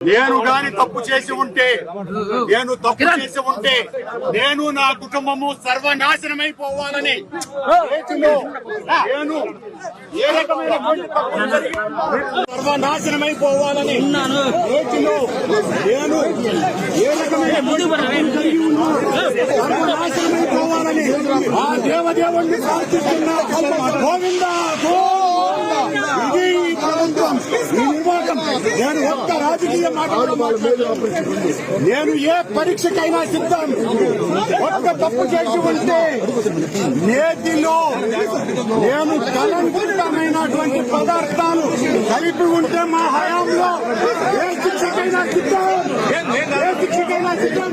నేను గాని తప్పు చేసి ఉంటే నేను తప్పు చేసి ఉంటే నేను నా కుటుంబము సర్వనాశనమైపోవాలని నేను ఏ జరిగినా సర్వనాశనమైపోవాలని చేతిలో నేను ఏ రకమైన సర్వనాశనమైపోవాలని ఆ దేవదేవుణ్ణి ప్రార్థిస్తున్నా గోవిందా గోవిందా! నేను ఒక్క రాజకీయ మాట నేను ఏ పరీక్షకైనా సిద్ధం. ఒక్క తప్పు చేసి ఉంటే నేతిలో నేను కలంకితమైనటువంటి పదార్థాలు కలిపి ఉంటే మా హయాంలో ఏ శిక్షకైనా సిద్ధం? ఏ శిక్షకైనా సిద్ధం?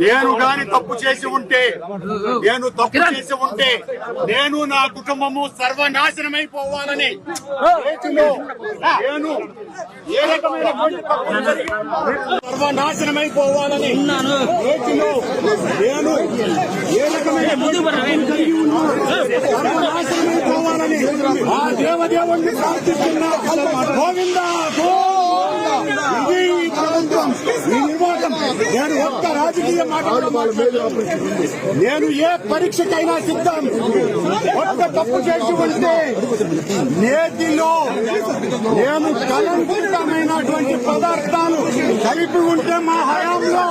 నేను గాని తప్పు చేసి ఉంటే నేను తప్పు చేసి ఉంటే నేను నా కుటుంబము సర్వనాశనమైపోవాలని చేతిలో నేను ఏ రకమైన తప్పు జరిగినా సర్వనాశనమైపోవాలని నేను ఏ రకమైన సర్వనాశనమైపోవాలని ఆ దేవదేవుణ్ణి ప్రార్థిస్తున్నా గోవిందా గోవిందా. ఇది ప్రభుత్వం నేను ఒక్క రాజకీయ నేను ఏ పరీక్షకైనా సిద్ధం. ఒక్క తప్పు చేసి ఉంటే నేతిలో నేను కలంకితమైనటువంటి పదార్థాలు కలిపి ఉంటే మా హయాంలో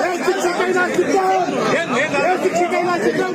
ఏ శిక్షకైనా సిద్ధం? ఏ శిక్షకైనా సిద్ధం?